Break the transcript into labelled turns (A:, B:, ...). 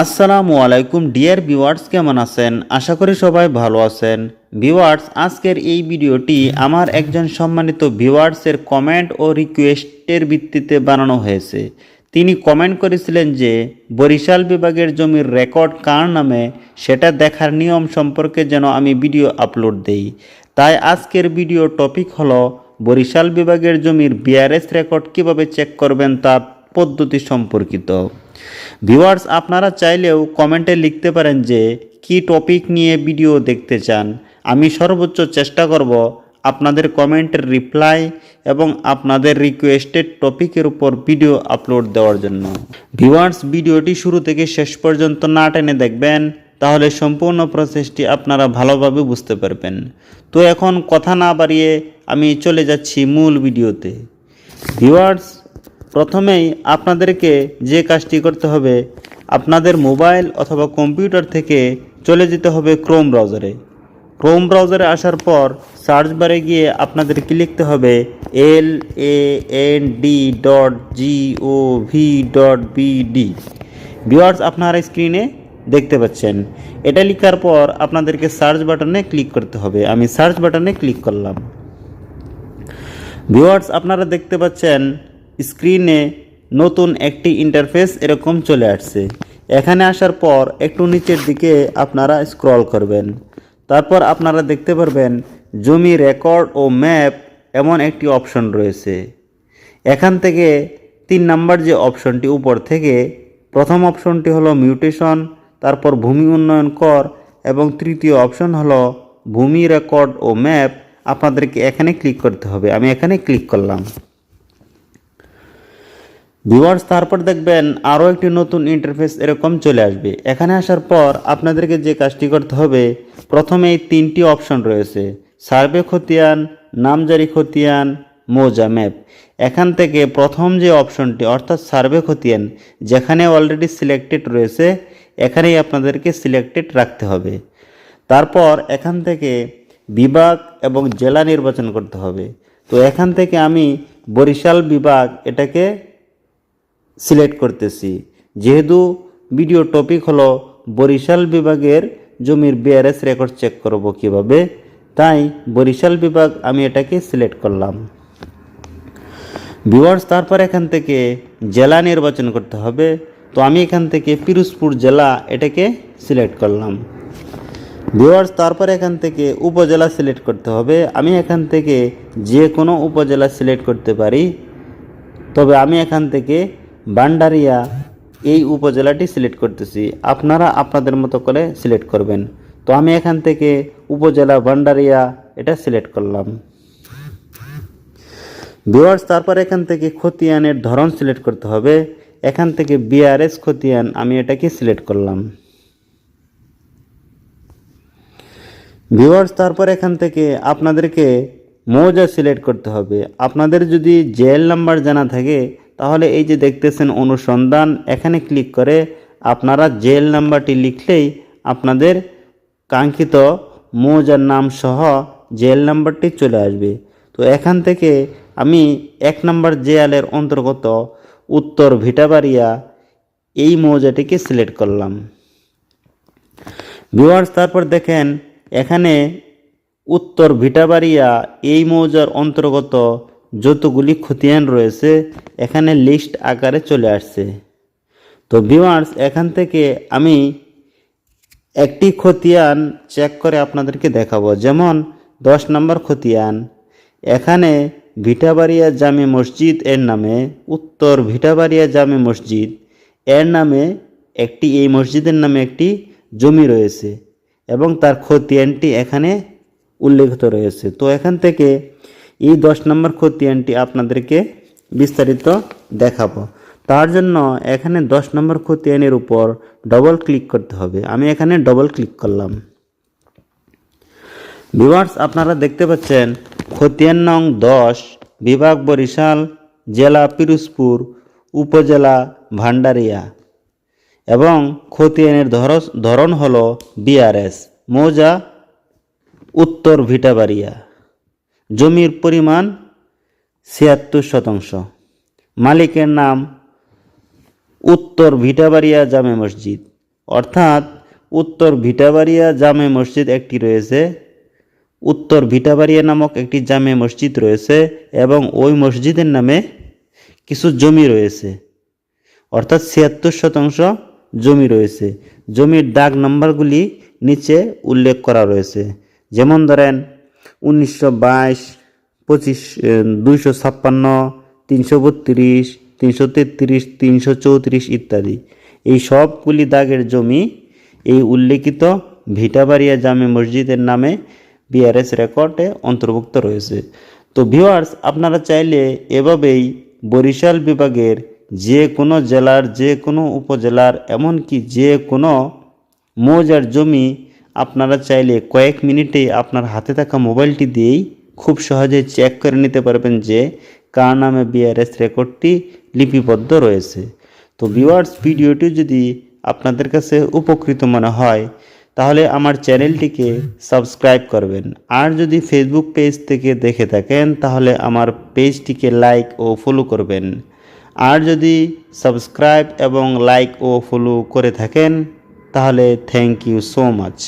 A: আসসালামু আলাইকুম, dear viewers, কেমন আছেন? আশা করি সবাই ভালো আছেন। ভিউয়ার্স, আজকের এই ভিডিওটি আমার একজন সম্মানিত ভিউয়ার্সের কমেন্ট ও রিকোয়েস্টের ভিত্তিতে বানানো হয়েছে। তিনি কমেন্ট করেছিলেন যে, বরিশাল বিভাগের জমির রেকর্ড কার নামে সেটা দেখার নিয়ম সম্পর্কে যেন আমি ভিডিও আপলোড দেই। তাই আজকের ভিডিও টপিক হলো, বরিশাল বিভাগের জমির বিআরএস রেকর্ড কীভাবে চেক করবেন তার পদ্ধতি সম্পর্কিত। ভিউয়ার্স আপনারা চাইলেও কমেন্টে লিখতে পারেন যে, কি টপিক নিয়ে ভিডিও দেখতে চান? আমি সর্বোচ্চ চেষ্টা করব আপনাদের কমেন্টের রিপ্লাই এবং আপনাদের রিকোয়েস্টেড টপিকের উপর ভিডিও আপলোড দেওয়ার জন্য। ভিউয়ার্স ভিডিওটি শুরু থেকে শেষ পর্যন্ত না টেনে দেখবেন, তাহলে সম্পূর্ণ প্রসেসটি আপনারা ভালোভাবে বুঝতে পারবেন। তো এখন কথা না বাড়িয়ে আমি চলে যাচ্ছি মূল ভিডিওতে ভিউয়ার্স প্রথমেই আপনাদেরকে যে কাজটি করতে হবে, আপনাদের মোবাইল অথবা কম্পিউটার থেকে চলে যেতে হবে ক্রোম ব্রাউজারে। ক্রোম ব্রাউজারে আসার পর সার্চ বারে গিয়ে আপনাদেরকে লিখতে হবে L A N D dot G O V dot BD viewers আপনারা স্ক্রিনে দেখতে পাচ্ছেন। এটা লেখার পর আপনাদেরকে সার্চ বাটনে ক্লিক করতে হবে। আমি সার্চ বাটনে ক্লিক করলাম। ভিউয়ার্স আপনারা দেখতে পাচ্ছেন স্ক্রিনে নতুন একটি ইন্টারফেস এরকম চলে আসছে। এখানে আসার পর একটু নিচের দিকে আপনারা স্ক্রল করবেন। তারপর আপনারা দেখতে পারবেন জমি রেকর্ড ও ম্যাপ এমন একটি অপশন রয়েছে। এখান থেকে তিন নাম্বার যে অপশনটি উপর থেকে প্রথম অপশনটি হলো মিউটেশন তারপর ভূমি উন্নয়ন কর এবং তৃতীয় অপশন হলো ভূমি রেকর্ড ও ম্যাপ আপনাদেরকে এখানে ক্লিক করতে হবে। আমি এখানে ক্লিক করলাম। ভিউয়ার্স তারপর দেখবেন আরও একটি নতুন ইন্টারফেস এরকম চলে আসবে। এখানে আসার পর আপনাদেরকে যে কাজটি করতে হবে প্রথমে এই তিনটি অপশন রয়েছে। সার্ভে খতিয়ান, নামজারি খতিয়ান, মৌজা ম্যাপ এখান থেকে প্রথম যে অপশনটি অর্থাৎ সার্ভে খতিয়ান, যেখানে অলরেডি সিলেক্টেড রয়েছে, এখানেই আপনাদেরকে সিলেক্টেড রাখতে হবে। তারপর এখান থেকে বিভাগ এবং জেলা নির্বাচন করতে হবে। তো এখান থেকে আমি বরিশাল বিভাগ এটাকে সিলেক্ট করতেছি। যেহেতু ভিডিও টপিক হলো বরিশাল বিভাগের জমির বিআরএস রেকর্ড চেক করব কীভাবে, তাই বরিশাল বিভাগ আমি এটাকে সিলেক্ট করলাম। ভিউয়ার্স তারপর এখান থেকে জেলা নির্বাচন করতে হবে। তো আমি এখান থেকে পিরোজপুর জেলা এটাকে সিলেক্ট করলাম। ভিউয়ার্স তারপর এখান থেকে উপজেলা সিলেক্ট করতে হবে। আমি এখান থেকে যে কোনো উপজেলা সিলেক্ট করতে পারি। তবে আমি এখান থেকে বান্ডারিয়া এই উপজেলাটি সিলেক্ট করতেছি। আপনারা আপনাদের মতো করে সিলেক্ট করবেন। তো আমি এখান থেকে উপজেলা বান্ডারিয়া এটা সিলেক্ট করলাম। ভিউয়ার্স, তারপর এখান থেকে খতিয়ানের ধরন সিলেক্ট করতে হবে। এখান থেকে বিআরএস খতিয়ান আমি এটাকে সিলেক্ট করলাম। ভিউয়ার্স, তারপর এখান থেকে আপনাদেরকে মৌজা সিলেক্ট করতে হবে। আপনাদের যদি জেল নাম্বার জানা থাকে তাহলে এই যে দেখতেছেন অনুসন্ধান, এখানে ক্লিক করে আপনারা জেল নাম্বারটি লিখলেই আপনাদের কাঙ্ক্ষিত মৌজার নাম সহ জেল নাম্বারটি চলে আসবে। তো এখান থেকে আমি এক নম্বর জেয়ালের অন্তর্গত উত্তর ভিটাবাড়িয়া এই মৌজাটিকে সিলেক্ট করলাম। ভিউয়ার্স তারপর দেখেন এখানে উত্তর ভিটাবাড়িয়া এই মৌজার অন্তর্গত যতগুলি খতিয়ান রয়েছে, এখানে লিস্ট আকারে চলে আসছে। তো ভিওয়ার্স এখান থেকে আমি একটি খতিয়ান চেক করে আপনাদেরকে দেখাবো। যেমন, দশ নম্বর খতিয়ান। এখানে ভিটাবাড়িয়া জামে মসজিদ এর নামে, উত্তর ভিটাবাড়িয়া জামে মসজিদ এর নামে একটি, এই মসজিদের নামে একটি জমি রয়েছে এবং তার খতিয়ানটি এখানে উল্লেখিত রয়েছে। তো এখান থেকে এই দশ নম্বর খতিয়ানটি আপনাদেরকে বিস্তারিত দেখাবো। তার জন্য এখানে দশ নম্বর খতিয়ানের উপর ডবল ক্লিক করতে হবে। আমি এখানে ডবল ক্লিক করলাম। ভিউয়ার্স আপনারা দেখতে পাচ্ছেন, খতিয়ান নং দশ, বিভাগ বরিশাল, জেলা পিরোজপুর, উপজেলা ভান্ডারিয়া এবং খতিয়ানের ধর- ধরন হল বিআরএস মৌজা, উত্তর ভিটাবাড়িয়া। জমির পরিমাণ ছিয়াত্তর শতাংশ। মালিকের নাম উত্তর ভিটাবাড়িয়া জামে মসজিদ। অর্থাৎ উত্তর ভিটাবাড়িয়া জামে মসজিদ একটি রয়েছে, উত্তর ভিটাবাড়িয়া নামক একটি জামে মসজিদ রয়েছে এবং ওই মসজিদের নামে কিছু জমি রয়েছে। অর্থাৎ ছিয়াত্তর শতাংশ জমি রয়েছে। জমির দাগ নাম্বারগুলি নিচে উল্লেখ করা রয়েছে। যেমন ধরেন উনিশশো বাইশ, পঁচিশ দুইশো ছাপ্পান্ন, তিনশো বত্রিশ, তিনশো তেত্রিশ, তিনশো চৌত্রিশ ইত্যাদি। এই সবগুলি দাগের জমি এই উল্লেখিত ভিটাবাড়িয়া জামে মসজিদের নামে বিআরএস রেকর্ডে অন্তর্ভুক্ত রয়েছে। তো ভিউয়ার্স আপনারা চাইলে এভাবেই বরিশাল বিভাগের যে কোনো জেলার, যে কোনো উপজেলার, এমনকি যে কোনো মৌজার জমি আপনারা চাইলে কয়েক মিনিটে আপনার হাতে থাকা মোবাইলটি দিয়েই খুব সহজে চেক করে নিতে পারবেন যে কার নামে বিআরএস রেকর্ডটি লিপিবদ্ধ রয়েছে। তো ভিউয়ার্স ভিডিওটি যদি আপনাদের কাছে উপকৃত মনে হয়, তাহলে আমার চ্যানেলটিকে সাবস্ক্রাইব করবেন। আর যদি ফেসবুক পেজ থেকে দেখে থাকেন, তাহলে আমার পেজটিকে লাইক ও ফলো করবেন। আর যদি সাবস্ক্রাইব এবং লাইক ও ফলো করে থাকেন, তাহলে থ্যাংক ইউ সো মাচ